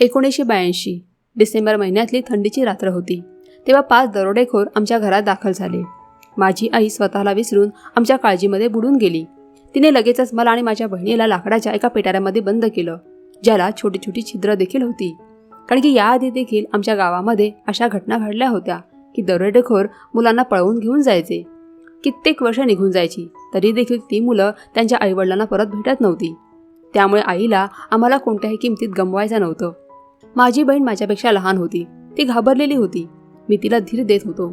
एकोणीसशे ब्याऐंशी डिसेंबर महिन्यातली थंडीची रात्र होती. तेव्हा पाच दरोडेखोर आमच्या घरात दाखल झाले. माझी आई स्वतःला विसरून आमच्या काळजीमध्ये बुडून गेली. तिने लगेचच मला आणि माझ्या बहिणीला लाकडाच्या एका पेटाऱ्यामध्ये बंद केलं ज्याला छोटी छोटी छिद्र देखील होती. कारण की याआधी देखील आमच्या गावामध्ये अशा घटना घडल्या होत्या की दरोडेखोर मुलांना पळवून घेऊन जायचे. कित्येक वर्ष निघून जायची तरी देखील ती मुलं त्यांच्या आईवडिलांना परत भेटत नव्हती. त्यामुळे आईला आम्हाला कोणत्याही किमतीत गमवायचं नव्हतं. माझी बहीण माझ्यापेक्षा लहान होती. ती घाबरलेली होती. मी तिला धीर देत होतो.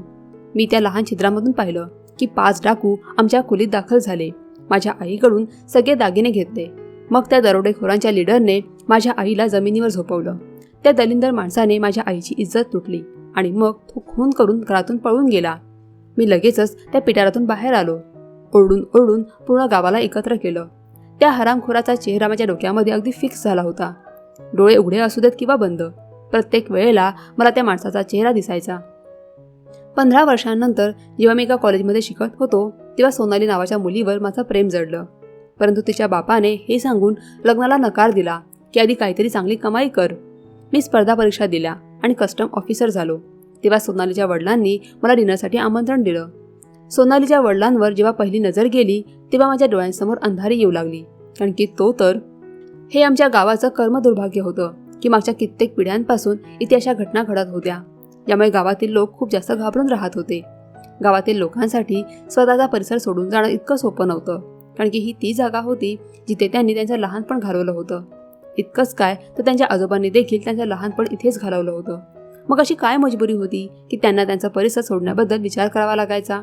मी त्या लहान छिद्रामधून पाहिलं की पाच डाकू आमच्या खोलीत दाखल झाले. माझ्या आईकडून सगळे दागिने घेतले. मग त्या दरोडेखोरांच्या लिडरने माझ्या आईला जमिनीवर झोपवलं. त्या दलिंदर माणसाने माझ्या आईची इज्जत तुटली आणि मग तो खून करून घरातून पळून गेला. मी लगेचच त्या पिटारातून बाहेर आलो. ओरडून ओरडून पूर्ण गावाला एकत्र केलं. त्या हरामखोराचा चेहरा माझ्या डोक्यामध्ये अगदी फिक्स झाला होता. डोळे उघडे असू देत किंवा बंद. प्रत्येक वेळेला मला त्या माणसाचा चेहरा दिसायचा. पंधरा वर्षांनंतर जेव्हा मी एका कॉलेजमध्ये शिकत होतो तेव्हा सोनाली नावाच्या मुलीवर माझं प्रेम जडलं. परंतु तिच्या बापाने हे सांगून लग्नाला नकार दिला की आधी काहीतरी चांगली कमाई कर. मी स्पर्धा परीक्षा दिल्या आणि कस्टम ऑफिसर झालो. तेव्हा सोनालीच्या वडिलांनी मला डिनरसाठी आमंत्रण दिलं. सोनालीच्या वडिलांवर जेव्हा पहिली नजर गेली तेव्हा माझ्या डोळ्यांसमोर अंधारी येऊ लागली कारण की तो तर हे आमच्या गावाचं कर्मदुर्भाग्य होतं की मागच्या कित्येक पिढ्यांपासून इथे अशा घटना घडत होत्या. यामुळे गावातील लोक खूप जास्त घाबरून राहत होते. गावातील लोकांसाठी स्वतःचा परिसर सोडून जाणं इतकं सोपं नव्हतं कारण की ही ती जागा होती जिथे त्यांनी त्यांचं लहानपण घालवलं होतं. इतकंच काय तर त्यांच्या आजोबांनी देखील त्यांचं लहानपण इथेच घालवलं होतं. मग अशी काय मजबुरी होती की त्यांना त्यांचा परिसर सोडण्याबद्दल विचार करावा लागायचा?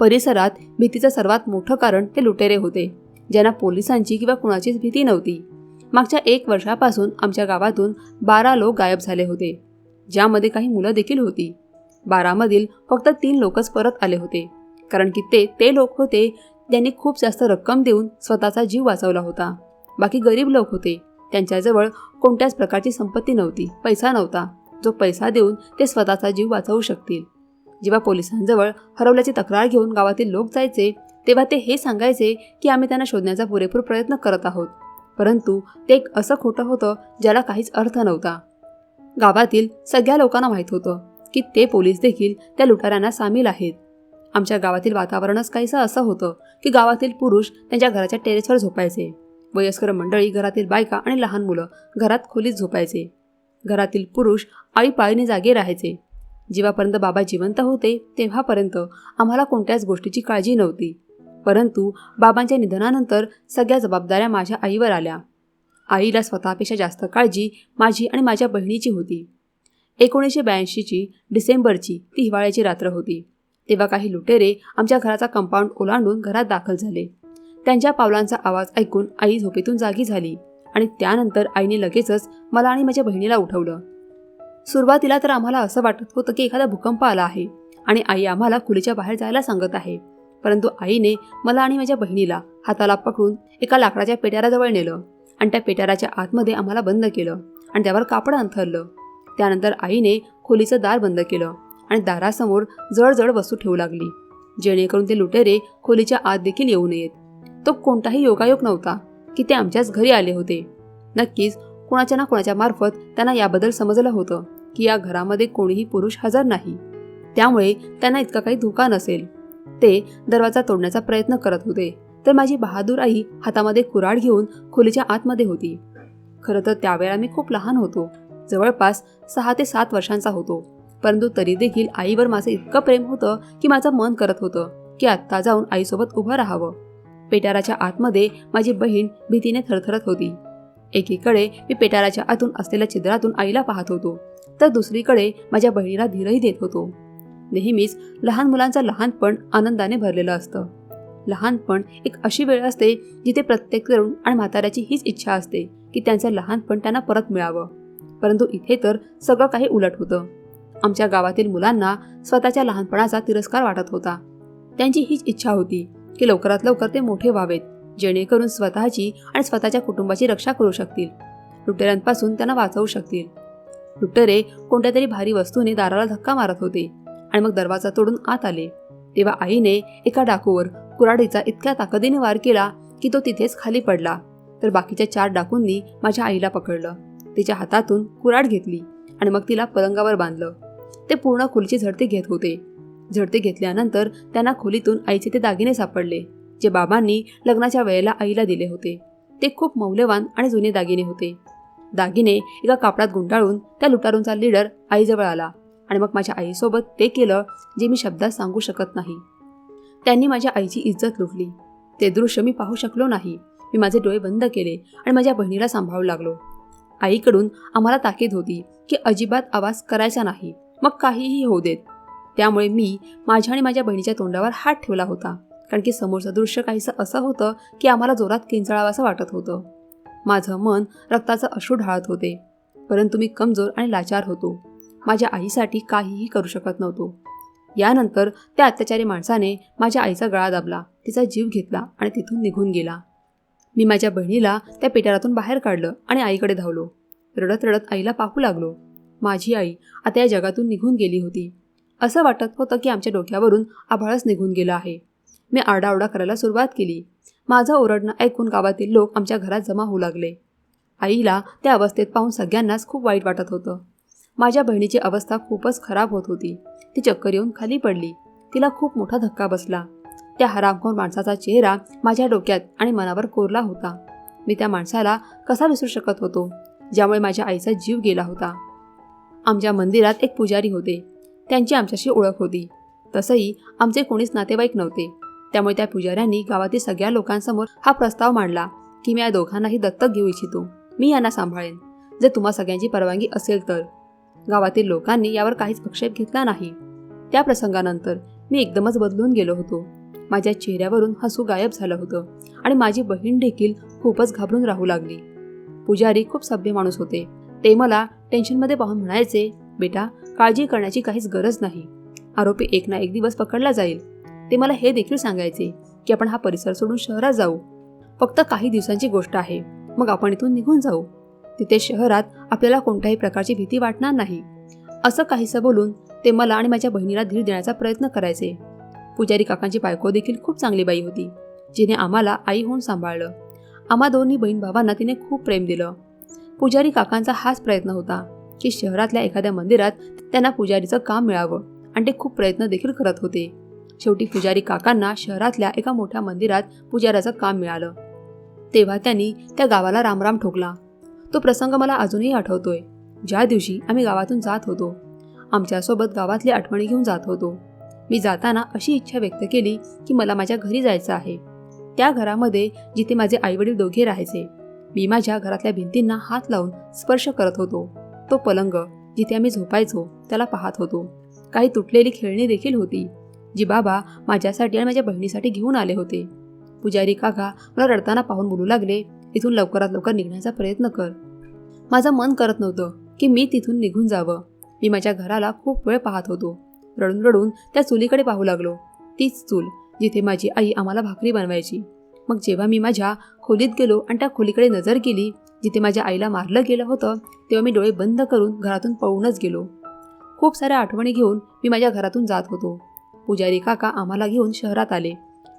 परिसरात भीतीचं सर्वात मोठं कारण ते लुटेरे होते ज्यांना पोलिसांची किंवा कुणाचीच भीती नव्हती. मागच्या एक वर्षापासून आमच्या गावातून बारा लोक गायब झाले होते ज्यामध्ये काही मुलं देखील होती. बारामधील फक्त तीन लोकच परत आले होते कारण की ते ते लोक होते ज्यांनी खूप जास्त रक्कम देऊन स्वतःचा जीव वाचवला होता. बाकी गरीब लोक होते त्यांच्याजवळ कोणत्याच प्रकारची संपत्ती नव्हती पैसा नव्हता. जो पैसा देऊन ते स्वतःचा जीव वाचवू शकतील. जेव्हा पोलिसांजवळ हरवल्याची तक्रार घेऊन गावातील लोक जायचे तेव्हा ते हे सांगायचे की आम्ही त्यांना शोधण्याचा पुरेपूर प्रयत्न करत आहोत. परंतु ते एक असं खोटं होतं ज्याला काहीच अर्थ नव्हता. गावातील सगळ्या लोकांना माहीत होतं की ते पोलीस देखील त्या लुटाऱ्यांना सामील आहेत. आमच्या गावातील वातावरणच काहीसं असं होतं की गावातील पुरुष त्यांच्या घराच्या टेरेसवर झोपायचे. वयस्कर मंडळी घरातील बायका आणि लहान मुलं घरात खोलीत झोपायचे. घरातील पुरुष आळीपाळीने जागे राहायचे. जेव्हापर्यंत बाबा जिवंत होते तेव्हापर्यंत आम्हाला कोणत्याच गोष्टीची काळजी नव्हती. परंतु बाबांच्या निधनानंतर सगळ्या जबाबदाऱ्या माझ्या आईवर आल्या. आईला स्वतःपेक्षा जास्त काळजी माझी आणि माझ्या बहिणीची होती. एकोणीसशे ब्याऐंशीची डिसेंबरची ती हिवाळ्याची रात्र होती. तेव्हा काही लुटेरे आमच्या घराचा कंपाऊंड ओलांडून घरात दाखल झाले. त्यांच्या पावलांचा आवाज ऐकून आई झोपेतून जागी झाली आणि त्यानंतर आईने लगेचच मला आणि माझ्या बहिणीला उठवलं. सुरुवातीला तर आम्हाला असं वाटत होतं की एखादा भूकंप आला आहे आणि आई आम्हाला खुलीच्या बाहेर जायला सांगत आहे. परंतु आईने मला आणि माझ्या बहिणीला हाताला पकडून एका लाकडाच्या पेट्याराजवळ नेलं आणि त्या पेट्याराच्या आतमध्ये आम्हाला बंद केलं आणि त्यावर कापड अंथरलं. त्यानंतर आईने खोलीचं दार बंद केलं आणि दारासमोर जळजळ वस्तू ठेवू लागली जेणेकरून ते लुटेरे खोलीच्या आत देखील येऊ नयेत. तो कोणताही योगायोग नव्हता की ते आमच्याच घरी आले होते. नक्कीच कोणाच्या ना कोणाच्या मार्फत त्यांना याबद्दल समजलं होतं की या घरामध्ये कोणीही पुरुष हजर नाही. त्यामुळे त्यांना इतका काही धोका नसेल. ते दरवाजा तोडण्याचा प्रयत्न करत होते. तर माझी बहादूर आई हातामध्ये कुराड घेऊन खोलीच्या आतमध्ये होती. खरं तर त्यावेळेला मी खूप लहान होतो. जवळपास सहा ते सात वर्षांचा होतो. परंतु तरी देखील आईवर माझं इतकं प्रेम होतं की माझं मन करत होतं की आत्ता जाऊन आईसोबत उभं राहावं. पेटाराच्या आतमध्ये माझी बहीण भीतीने थरथरत होती. एकीकडे मी पेटाराच्या आतून असलेल्या छिद्रातून आईला पाहत होतो. तर दुसरीकडे माझ्या बहिणीला धीरही देत होतो. नेहमीच लहान मुलांचं लहानपण आनंदाने भरलेलं असतं. लहानपण एक अशी वेळ असते जिथे प्रत्येक तरुण आणि म्हाताऱ्याची हीच इच्छा असते की त्यांचं लहानपण त्यांना परत मिळावं. परंतु इथे तर सगळं काही उलट होतं. आमच्या गावातील मुलांना स्वतःच्या लहानपणाचा तिरस्कार वाटत होता. त्यांची हीच इच्छा होती की लवकरात लवकर ते मोठे व्हावेत जेणेकरून स्वतःची आणि स्वतःच्या कुटुंबाची रक्षा करू शकतील. लुटेऱ्यांपासून त्यांना वाचवू शकतील. लुटेरे कोणत्या तरी भारी वस्तूने दाराला धक्का मारत होते. आणि मग दरवाजा तोडून आत आले. तेव्हा आईने एका डाकूवर कुराडीचा इतक्या ताकदीने वार केला की तो तिथेच खाली पडला. तर बाकीच्या चार डाकूंनी माझ्या आईला पकडलं. तिच्या हातातून कुऱ्हाड घेतली आणि मग तिला पलंगावर बांधलं. ते पूर्ण खोलीची झडती घेत होते. झडती घेतल्यानंतर त्यांना खोलीतून आईचे ते दागिने सापडले जे बाबांनी लग्नाच्या वेळेला आईला दिले होते. ते खूप मौल्यवान आणि जुने दागिने होते. दागिने एका कापडात गुंडाळून त्या लुटारूंचा लीडर आईजवळ आला. आणि मग माझ्या आईसोबत ते केलं जे मी शब्दात सांगू शकत नाही. त्यांनी माझ्या आईची इज्जत लुटली. ते दृश्य मी पाहू शकलो नाही. मी माझे डोळे बंद केले आणि माझ्या बहिणीला सांभाळू लागलो. आईकडून आम्हाला ताकीद होती की अजिबात आवाज करायचा नाही. मग काहीही होऊ देत. त्यामुळे मी माझ्या आणि माझ्या बहिणीच्या तोंडावर हात ठेवला होता. कारण की समोरचं दृश्य काहीसं असं होतं की आम्हाला जोरात किंचाळावं वाटत होतं. माझं मन रक्ताचं अश्रू ढाळत होते. परंतु मी कमजोर आणि लाचार होतो. माझ्या आईसाठी काहीही करू शकत नव्हतो. यानंतर त्या अत्याचारी माणसाने माझ्या आईचा गळा दाबला तिचा जीव घेतला आणि तिथून निघून गेला. मी माझ्या बहिणीला त्या पेटारातून बाहेर काढलं आणि आईकडे धावलो. रडत रडत आईला पाहू लागलो. माझी आई आता या जगातून निघून गेली होती. असं वाटत होतं की आमच्या डोक्यावरून आभाळच निघून गेलं आहे. मी आरडाओरडा करायला सुरुवात केली. माझं ओरडणं ऐकून गावातील लोक आमच्या घरात जमा होऊ लागले. आईला त्या अवस्थेत पाहून सगळ्यांनाच खूप वाईट वाटत होतं. माझ्या बहिणीची अवस्था खूपच खराब होत होती. ती चक्कर येऊन खाली पडली. तिला खूप मोठा धक्का बसला. त्या हरामखोर माणसाचा चेहरा माझ्या डोक्यात आणि मनावर कोरला होता. मी त्या माणसाला कसा विसरू शकत होतो? ज्यामुळे माझ्या आईचा जीव गेला होता. आमच्या मंदिरात एक पुजारी होते. त्यांची आमच्याशी ओळख होती. तसंही आमचे कोणीच नातेवाईक नव्हते. त्यामुळे त्या पुजाऱ्यांनी गावातील सगळ्या लोकांसमोर हा प्रस्ताव मांडला की मी या दोघांनाही दत्तक घेऊ इच्छितो. मी यांना सांभाळेन. जर तुम्हा सगळ्यांची परवानगी असेल तर. गावातील लोकांनी यावर काहीच आक्षेप घेतला नाही. त्या प्रसंगानंतर मी एकदमच बदलून गेलो होतो. माझ्या चेहऱ्यावरून हसू गायब झालं होतं आणि माझी बहीण देखील खूपच घाबरून राहू लागली. पुजारी खूप सभ्य माणूस होते. ते मला टेन्शनमध्ये पाहून म्हणायचे बेटा काळजी करण्याची काहीच गरज नाही. आरोपी एक ना एक दिवस पकडला जाईल. ते मला हे देखील सांगायचे की आपण हा परिसर सोडून शहरात जाऊ. फक्त काही दिवसांची गोष्ट आहे. मग आपण इथून निघून जाऊ. तिथे शहरात आपल्याला कोणत्याही प्रकारची भीती वाटणार नाही. असं काहीसं बोलून ते मला आणि माझ्या बहिणीला धीर देण्याचा प्रयत्न करायचे. पुजारी काकांची बायको देखील खूप चांगली बाई होती जिने आम्हाला आई होऊन सांभाळलं. आम्हा दोन्ही बहीण भावांना तिने खूप प्रेम दिलं. पुजारी काकांचा हाच प्रयत्न होता की शहरातल्या एखाद्या मंदिरात त्यांना पुजारीचं काम मिळावं आणि ते खूप प्रयत्न देखील करत होते. शेवटी पुजारी काकांना शहरातल्या एका मोठ्या मंदिरात पुजाऱ्याचं काम मिळालं. तेव्हा त्यांनी त्या गावाला रामराम ठोकला. तो प्रसंग मला अजूनही आठवतोय. ज्या दिवशी आम्ही गावातून जात होतो आमच्यासोबत गावातली आठवणी घेऊन जात होतो. मी जाताना अशी इच्छा व्यक्त केली की मला माझ्या घरी जायचं आहे. त्या घरामध्ये जिथे माझे आईवडील दोघे राहायचे मी माझ्या घरातल्या भिंतींना हात लावून स्पर्श करत होतो. तो पलंग जिथे आम्ही झोपायचो त्याला पाहत होतो. काही तुटलेली खेळणी देखील होती जी बाबा माझ्यासाठी आणि माझ्या बहिणीसाठी घेऊन आले होते. पुजारी काका मला रडताना पाहून बोलू लागले इथून लवकरात लवकर निघण्याचा प्रयत्न कर. माझं मन करत नव्हतं की मी तिथून निघून जावं. मी माझ्या घराला खूप वेळ पाहत होतो. रडून रडून त्या चुलीकडे पाहू लागलो. तीच चूल जिथे माझी आई आम्हाला भाकरी बनवायची. मग जेव्हा मी माझ्या खोलीत गेलो आणि त्या खोलीकडे नजर केली जिथे माझ्या आईला मारलं गेलं होतं तेव्हा मी डोळे बंद करून घरातून पळूनच गेलो. खूप साऱ्या आठवणी घेऊन मी माझ्या घरातून जात होतो. पुजारी काका आम्हाला घेऊन शहरात आले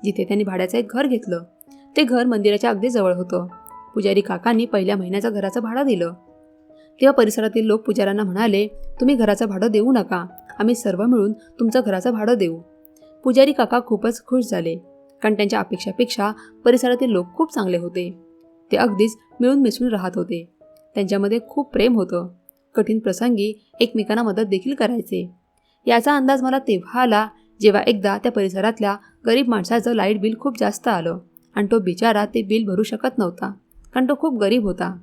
जिथे त्यांनी भाड्याचं एक घर घेतलं. ते घर मंदिराच्या अगदी जवळ होतं. पुजारी काकांनी पहिल्या महिन्याचं घराचं भाडं दिलं. तेव्हा परिसरातील लोक पुजाऱ्यांना म्हणाले तुम्ही घराचं भाडं देऊ नका. आम्ही सर्व मिळून तुमचं घराचं भाडं देऊ. पुजारी काका खूपच खुश झाले कारण त्यांच्या अपेक्षापेक्षा परिसरातील लोक खूप चांगले होते. ते अगदीच मिळून मिसळून राहत होते. त्यांच्यामध्ये खूप प्रेम होतं. कठीण प्रसंगी एकमेकांना मदत देखील करायचे. याचा अंदाज मला तेव्हा आला जेव्हा एकदा त्या परिसरातल्या गरीब माणसाचं लाइट बिल खूप जास्त आलं आणि तो बिचारा ते बिल भरू शकत नव्हता. कारण तो खूप गरीब होता.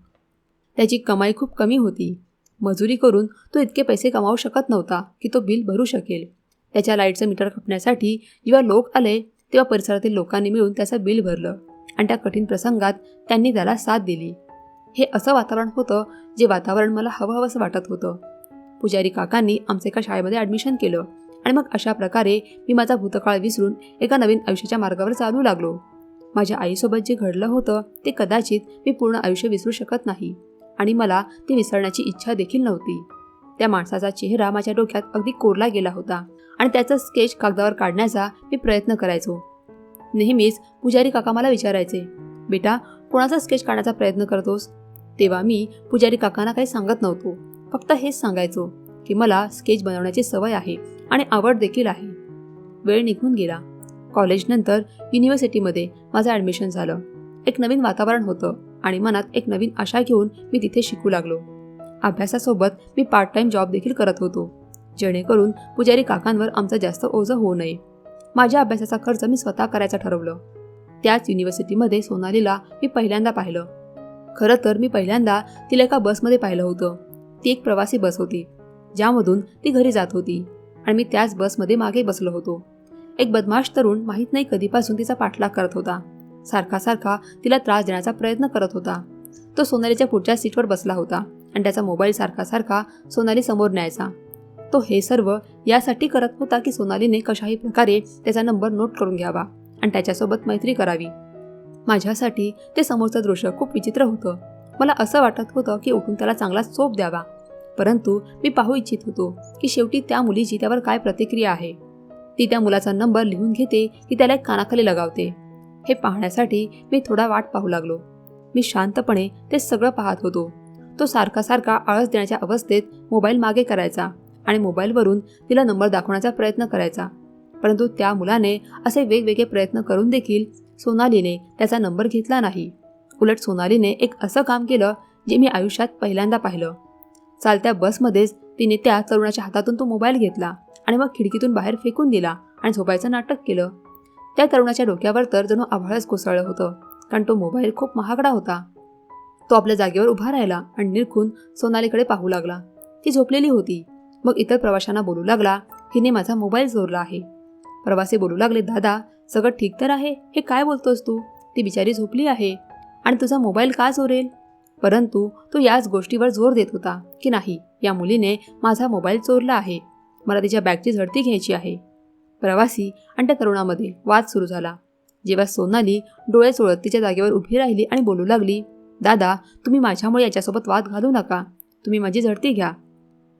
त्याची कमाई खूप कमी होती. मजुरी करून तो इतके पैसे कमावू शकत नव्हता की तो बिल भरू शकेल. त्याच्या लाईटचं मीटर खपण्यासाठी जेव्हा लोक आले तेव्हा परिसरातील लोकांनी मिळून त्याचं बिल भरलं आणि त्या कठीण प्रसंगात त्यांनी त्याला साथ दिली. हे असं वातावरण होतं जे वातावरण मला हवं हवंसं वाटत होतं. पुजारी काकांनी आमच्या एका शाळेमध्ये ॲडमिशन केलं आणि मग अशा प्रकारे मी माझा भूतकाळ विसरून एका नवीन आयुष्याच्या मार्गावर चालू लागलो. माझ्या आईसोबत जे घडलं होतं ते कदाचित मी पूर्ण आयुष्य विसरू शकत नाही. आणि मला ते विसरण्याची इच्छा देखील नव्हती. त्या माणसाचा चेहरा माझ्या डोक्यात अगदी कोरला गेला होता आणि त्याचा स्केच कागदावर काढण्याचा मी प्रयत्न करायचो. नेहमीच पुजारी काका मला विचारायचे बेटा कोणाचा स्केच काढण्याचा प्रयत्न करतोस? तेव्हा मी पुजारी काकांना काही सांगत नव्हतो. फक्त हेच सांगायचो की मला स्केच बनवण्याची सवय आहे आणि आवड देखील आहे. वेळ निघून गेला. कॉलेजनंतर युनिव्हर्सिटीमध्ये माझं ॲडमिशन झालं. एक नवीन वातावरण होतं आणि मनात एक नवीन आशा घेऊन मी तिथे शिकू लागलो. अभ्यासासोबत मी पार्ट टाईम जॉब देखील करत होतो जेणेकरून पुजारी काकांवर आमचं जास्त ओझं होऊ नये. माझ्या अभ्यासाचा खर्च मी स्वतः करायचं ठरवलं. त्याच युनिव्हर्सिटीमध्ये सोनालीला मी पहिल्यांदा पाहिलं. खरं तर मी पहिल्यांदा तिला एका बसमध्ये पाहिलं होतं. ती एक प्रवासी बस होती ज्यामधून ती घरी जात होती आणि मी त्याच बसमध्ये मागे बसलो होतो. एक बदमाश तरुण माहीत नाही कधीपासून तिचा पाठलाग करत होता. सारखा सारखा तिला त्रास देण्याचा प्रयत्न करत होता. तो सोनालीच्या पुढच्या सीटवर बसला होता आणि त्याचा मोबाईल सारखा सारखा सोनाली समोर न्यायचा. तो हे सर्व यासाठी करत होता की सोनालीने कशाही प्रकारे त्याचा नंबर नोट करून घ्यावा आणि त्याच्यासोबत मैत्री करावी. माझ्यासाठी ते समोरचं दृश्य खूप विचित्र होतं. मला असं वाटत होतं की उठून त्याला चांगला चोप द्यावा. परंतु मी पाहू इच्छित होतो की शेवटी त्या मुलीची त्यावर काय प्रतिक्रिया आहे. ती त्या मुलाचा नंबर लिहून घेते की त्याला एक कानाखाली लगावते. हे पाहण्यासाठी मी थोडा वाट पाहू लागलो. मी शांतपणे ते सगळं पाहत होतो. तो सारखा सारखा आळस देण्याच्या अवस्थेत मोबाईल मागे करायचा आणि मोबाईलवरून तिला नंबर दाखवण्याचा प्रयत्न करायचा. परंतु त्या मुलाने असे वेगवेगळे प्रयत्न करून देखील सोनालीने त्याचा नंबर घेतला नाही. उलट सोनालीने एक असं काम केलं जे मी आयुष्यात पहिल्यांदा पाहिलं. चालत्या बसमध्येच तिने त्या तरुणाच्या हातातून तो मोबाईल घेतला. आणि मग खिडकीतून बाहेर फेकून दिला आणि झोपायचं नाटक केलं. त्या तरुणाच्या डोक्यावर तर जणू आभाळच कोसळलं होतं कारण तो मोबाईल खूप महागडा होता. तो आपल्या जागेवर उभा राहिला आणि निरखून सोनालीकडे पाहू लागला. ती झोपलेली होती. मग इतर प्रवाशांना बोलू लागला हिने माझा मोबाईल चोरला आहे. प्रवासी बोलू लागले दादा सगळं ठीक तर आहे? हे काय बोलतोस तू? ती बिचारी झोपली आहे. आणि तुझा मोबाईल का चोरेल परंतु तो याच गोष्टीवर जोर देत होता की नाही या मुलीने माझा मोबाईल चोरला आहे. मला तिच्या बॅगची झडती घ्यायची आहे. प्रवासी आणि त्या तरुणामध्ये वाद सुरू झाला. जेव्हा सोनाली डोळे चोळत तिच्या जागेवर उभी राहिली आणि बोलू लागली दादा तुम्ही माझ्यामुळे याच्यासोबत वाद घालू नका. तुम्ही माझी झडती घ्या.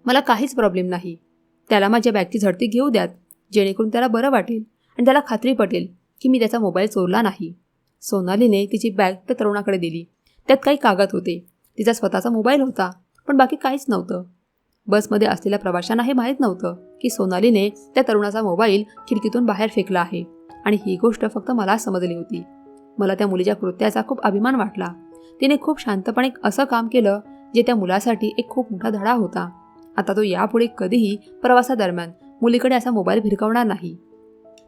मला काहीच प्रॉब्लेम नाही. त्याला माझ्या बॅगची झडती घेऊ द्यात जेणेकरून त्याला बरं वाटेल आणि त्याला खात्री पटेल की मी त्याचा मोबाईल चोरला नाही. सोनालीने तिची बॅग त्या तरुणाकडे दिली. त्यात काही कागद होते. तिचा स्वतःचा मोबाईल होता पण बाकी काहीच नव्हतं. बसमध्ये असलेल्या प्रवाशांना हे माहीत नव्हतं की सोनालीने त्या तरुणाचा मोबाईल खिडकीतून बाहेर फेकला आहे. आणि ही गोष्ट फक्त मला समजली होती. मला त्या मुलीच्या कृत्याचा खूप अभिमान वाटला. तिने खूप शांतपणे असं काम केलं जे त्या मुलासाठी एक खूप मोठा धडा होता. आता तो यापुढे कधीही प्रवासादरम्यान मुलीकडे असा मोबाईल भिरकवणार नाही.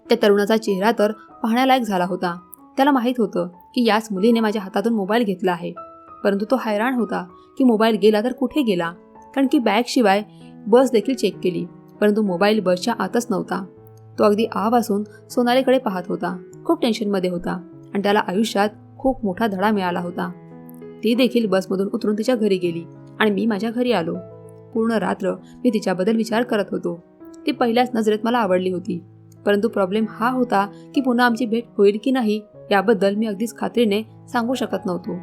त्या तरुणाचा चेहरा तर पाहण्यालायक झाला होता. त्याला माहीत होतं की याच मुलीने माझ्या हातातून मोबाईल घेतला आहे. परंतु तो हैराण होता की मोबाईल गेला तर कुठे गेला? कारण की बॅगशिवाय बस देखील चेक केली परंतु मोबाईल बसच्या आतच नव्हता. तो अगदी आवासून सोनालीकडे पाहत होता. खूप टेन्शनमध्ये होता आणि त्याला आयुष्यात खूप मोठा धडा मिळाला होता. ती देखील बसमधून उतरून तिच्या घरी गेली आणि मी माझ्या घरी आलो. पूर्ण रात्र मी तिच्याबद्दल विचार करत होतो. ती पहिल्याच नजरेत मला आवडली होती. परंतु प्रॉब्लेम हा होता की पुन्हा आमची भेट होईल की नाही याबद्दल मी अगदीच खात्रीने सांगू शकत नव्हतो.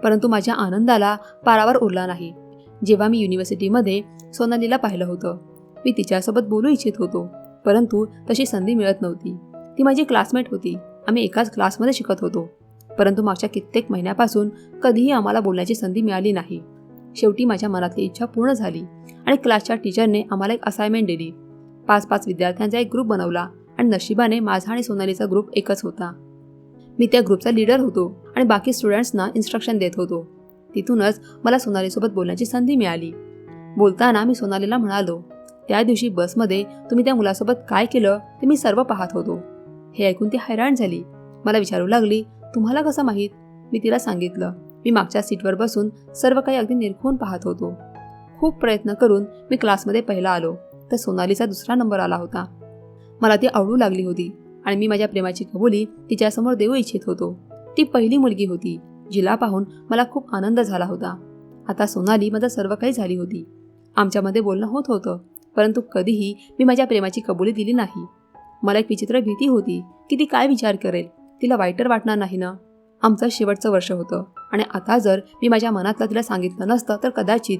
परंतु माझ्या आनंदाला पारावर उरला नाही. जेव्हा मी युनिव्हर्सिटीमध्ये सोनालीला पाहिलं होतं. मी तिच्यासोबत बोलू इच्छित होतो परंतु तशी संधी मिळत नव्हती. ती माझी क्लासमेट होती. आम्ही एकाच क्लासमध्ये शिकत होतो. परंतु मागच्या कित्येक महिन्यापासून कधीही आम्हाला बोलण्याची संधी मिळाली नाही. शेवटी माझ्या मनातली इच्छा पूर्ण झाली आणि क्लासच्या टीचरने आम्हाला एक असाइनमेंट दिली. पाच पाच विद्यार्थ्यांचा एक ग्रुप बनवला आणि नशिबाने माझा आणि सोनालीचा ग्रुप एकच होता. मी त्या ग्रुपचा लीडर होतो आणि बाकी स्टुडंट्सना इन्स्ट्रक्शन देत होतो. तिथूनच मला सोनालीसोबत बोलण्याची संधी मिळाली. बोलताना मी सोनालीला म्हणालो त्या दिवशी बसमध्ये तुम्ही त्या मुलासोबत काय केलं ते मी सर्व पाहत होतो. हे ऐकून ती हैराण झाली. मला विचारू लागली तुम्हाला कसं माहीत? मी तिला सांगितलं मी मागच्या सीटवर बसून सर्व काही अगदी निरखून पाहत होतो. खूप प्रयत्न करून मी क्लासमध्ये पहिला आलो तर सोनालीचा दुसरा नंबर आला होता. मला ती आवडू लागली होती आणि मी माझ्या प्रेमाची कबुली तिच्यासमोर देऊ इच्छित होतो. ती पहिली मुलगी होती. जिला पाहून मला खूप आनंद झाला होता. आता सोनाली माझं सर्व काही झाली होती. आमच्यामध्ये बोलणं होत होतं परंतु कधीही मी माझ्या प्रेमाची कबुली दिली नाही. मला एक विचित्र भीती होती की ती काय विचार करेल? तिला वाईटर वाटणार नाही ना? आमचं शेवटचं वर्ष होतं आणि आता जर मी माझ्या मनातलं तिला सांगितलं नसतं तर कदाचित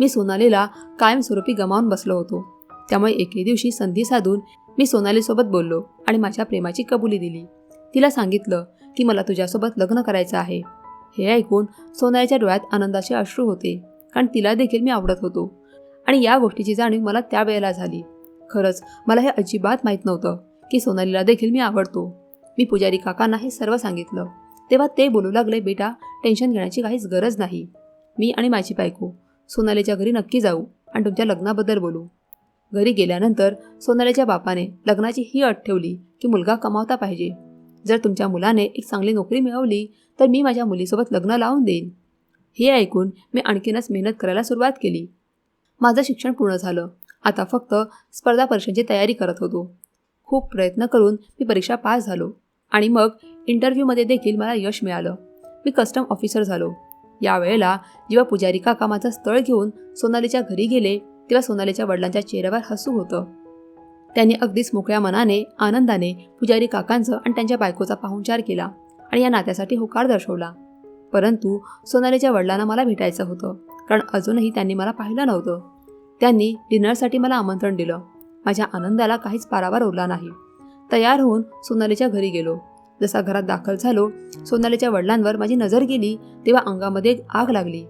मी सोनालीला कायमस्वरूपी गमावून बसलो होतो. त्यामुळे एके दिवशी संधी साधून मी सोनालीसोबत बोललो आणि माझ्या प्रेमाची कबुली दिली. तिला सांगितलं की मला तुझ्यासोबत लग्न करायचं आहे. हे ऐकून सोनालीच्या डोळ्यात आनंदाचे अश्रू होते कारण तिला देखील मी आवडत होतो. आणि या गोष्टीची जाणीव मला त्यावेळेला झाली. खरंच मला हे अजिबात माहीत नव्हतं की सोनालीला देखील मी आवडतो. मी पुजारी काकांना हे सर्व सांगितलं. तेव्हा ते बोलू लागले बेटा टेन्शन घेण्याची काहीच गरज नाही. मी आणि माझी बायको सोनालीच्या घरी नक्की जाऊ आणि तुमच्या लग्नाबद्दल बोलू. घरी गेल्यानंतर सोनालीच्या बापाने लग्नाची ही अट ठेवली की मुलगा कमावता पाहिजे. जर तुमच्या मुलाने एक चांगली नोकरी मिळवली तर मी माझ्या मुलीसोबत लग्न लावून देईन. हे ऐकून मी आणखीनच मेहनत करायला सुरुवात केली. माझं शिक्षण पूर्ण झालं. आता फक्त स्पर्धा परीक्षांची तयारी करत होतो. खूप प्रयत्न करून मी परीक्षा पास झालो आणि मग इंटरव्ह्यूमध्ये देखील मला यश मिळालं. मी कस्टम ऑफिसर झालो. यावेळेला जेव्हा पुजारी काका माझं स्थळ घेऊन सोनालीच्या घरी गेले तेव्हा सोनालीच्या वडिलांच्या चेहऱ्यावर हसू होतं. त्यांनी अगदीच मोकळ्या मनाने आनंदाने पुजारी काकांचं आणि त्यांच्या बायकोचा पाहुणचार केला आणि या नात्यासाठी होकार दर्शवला. परंतु सोनालीच्या वडिलांना मला भेटायचं होतं कारण अजूनही त्यांनी मला पाहिलं नव्हतं. त्यांनी डिनरसाठी मला आमंत्रण दिलं. माझ्या आनंदाला काहीच पारावर उरला नाही. तयार होऊन सोनालीच्या घरी गेलो. जसा घरात दाखल झालो सोनालीच्या वडिलांवर माझी नजर गेली तेव्हा अंगामध्ये आग लागली.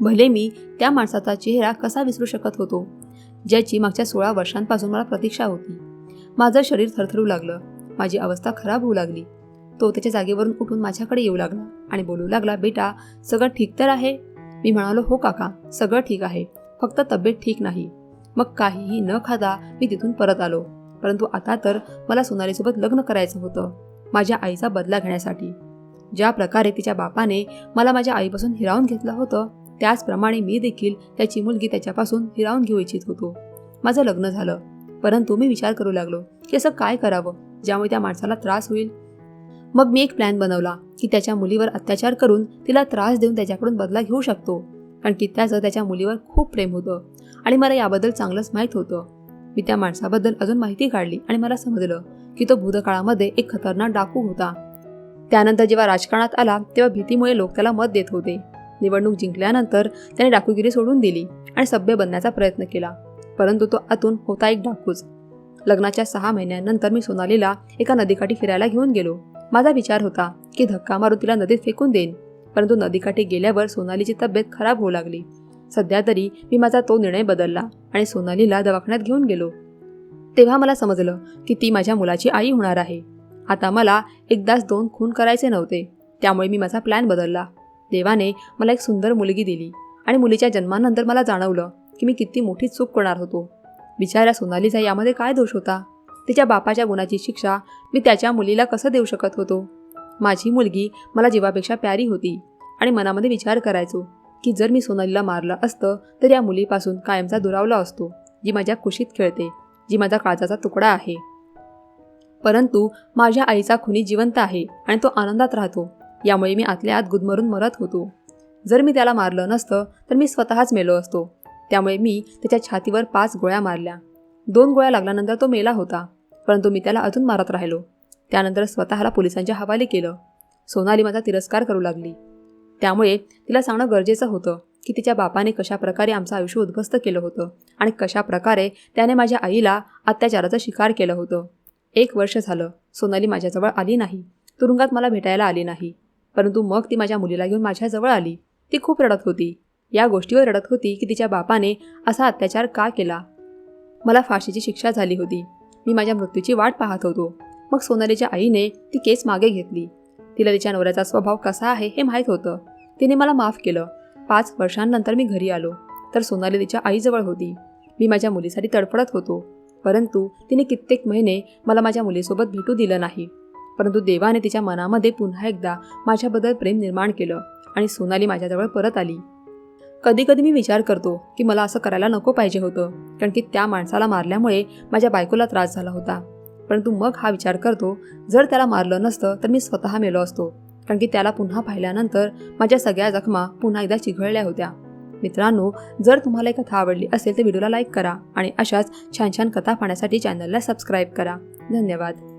भले मी त्या माणसाचा चेहरा कसा विसरू शकत होतो ज्याची मागच्या सोळा वर्षांपासून मला प्रतीक्षा होती. माझं शरीर थरथरू लागलं. माझी अवस्था खराब होऊ लागली. तो त्याच्या जागेवरून उठून माझ्याकडे येऊ लागला आणि बोलू लागला बेटा सगळं ठीक तर आहे? मी म्हणालो हो काका सगळं ठीक आहे. फक्त तब्येत ठीक नाही. मग काहीही न खाता मी तिथून परत आलो. परंतु आता तर मला सोनालीसोबत लग्न करायचं होतं माझ्या आईचा बदला घेण्यासाठी. ज्या प्रकारे तिच्या बापाने मला माझ्या आईपासून हिरावून घेतलं होतं त्याचप्रमाणे मी देखील त्याची मुलगी त्याच्यापासून हिरावून घेऊ इच्छित होतो. माझं लग्न झालं. परंतु मी विचार करू लागलो की असं काय करावं? ज्यामुळे त्या माणसाला त्रास होईल? मग मी एक प्लॅन बनवला की त्याच्या मुलीवर अत्याचार करून तिला त्रास देऊन त्याच्याकडून बदला घेऊ शकतो. कारण की त्याचं त्याच्या मुलीवर खूप प्रेम होतं आणि मला याबद्दल चांगलंच माहीत होतं. मी त्या माणसाबद्दल अजून माहिती काढली आणि मला समजलं की तो भूतकाळामध्ये एक खतरनाक डाकू होता. त्यानंतर जेव्हा राजकारणात आला तेव्हा भीतीमुळे लोक त्याला मत देत होते. निवडणूक जिंकल्यानंतर त्याने डाकूगिरी सोडून दिली आणि सभ्य बनण्याचा प्रयत्न केला. परंतु तो आतून होता एक डाकूच. लग्नाच्या सहा महिन्यानंतर मी सोनालीला एका नदीकाठी फिरायला घेऊन गेलो. माझा विचार होता की धक्का मारून तिला नदीत फेकून देईन. परंतु नदीकाठी गेल्यावर सोनालीची तब्येत खराब होऊ लागली. सध्या तरी मी माझा तो निर्णय बदलला आणि सोनालीला दवाखान्यात घेऊन गेलो. तेव्हा मला समजलं की ती माझ्या मुलाची आई होणार आहे. आता मला एकदाच दोन खून करायचे नव्हते. त्यामुळे मी माझा प्लॅन बदलला. देवाने मला एक सुंदर मुलगी दिली आणि मुलीच्या जन्मानंतर मला जाणवलं की मी किती मोठी चूक करणार होतो. बिचाऱ्या सोनालीचा यामध्ये काय दोष होता? तिच्या बापाच्या गुणाची शिक्षा मी त्याच्या मुलीला कसं देऊ शकत होतो? माझी मुलगी मला जीवापेक्षा प्यारी होती आणि मनामध्ये विचार करायचो की जर मी सोनालीला मारलं असतं तर या मुलीपासून कायमचा दुरावला असतो जी माझ्या कुशीत खेळते जी माझा काळजाचा तुकडा आहे. परंतु माझ्या आईचा खुनी जिवंत आहे आणि तो आनंदात राहतो. यामुळे मी आतल्या आत गुदमरून मरत होतो. जर मी त्याला मारलं नसतं तर मी स्वतःच मेलो असतो. त्यामुळे मी त्याच्या छातीवर पाच गोळ्या मारल्या. दोन गोळ्या लागल्यानंतर तो मेला होता परंतु मी त्याला अजून मारत राहिलो. त्यानंतर स्वतःला पोलिसांच्या हवाले केलं. सोनाली माझा तिरस्कार करू लागली. त्यामुळे तिला सांगणं गरजेचं होतं की तिच्या बापाने कशाप्रकारे आमचं आयुष्य उद्ध्वस्त केलं होतं आणि कशा प्रकारे त्याने माझ्या आईला अत्याचाराचा शिकार केलं होतं. एक वर्ष झालं सोनाली माझ्याजवळ आली नाही. तुरुंगात मला भेटायला आली नाही. परंतु मग ती माझ्या मुलीला घेऊन माझ्याजवळ आली. ती खूप रडत होती. या गोष्टीवर रडत होती की तिच्या बापाने असा अत्याचार का केला? मला फाशीची शिक्षा झाली होती. मी माझ्या मृत्यूची वाट पाहत होतो. मग सोनालीच्या आईने ती केस मागे घेतली. तिला तिच्या नवऱ्याचा स्वभाव कसा आहे हे माहीत होतं. तिने मला माफ केलं. पाच वर्षांनंतर मी घरी आलो. तर सोनाली तिच्या आईजवळ होती. मी माझ्या मुलीसाठी तडफडत होतो. परंतु तिने कित्येक महिने मला माझ्या मुलीसोबत भेटू दिलं नाही. परंतु देवाने तिच्या मनामध्ये पुन्हा एकदा माझ्याबद्दल प्रेम निर्माण केलं आणि सोनाली माझ्याजवळ परत आली. कधी कधी मी विचार करतो की मला असं करायला नको पाहिजे होतं कारण की त्या माणसाला मारल्यामुळे माझ्या बायकोला त्रास झाला होता. परंतु मग हा विचार करतो जर त्याला मारलं नसतं तर मी स्वतः मेलो असतो कारण की त्याला पुन्हा पाहिल्यानंतर माझ्या सगळ्या जखमा पुन्हा एकदा चिघळल्या होत्या. मित्रांनो जर तुम्हाला ही कथा आवडली असेल तर व्हिडिओला लाईक करा आणि अशाच छान छान कथा पाहण्यासाठी चॅनलला सबस्क्राईब करा. धन्यवाद.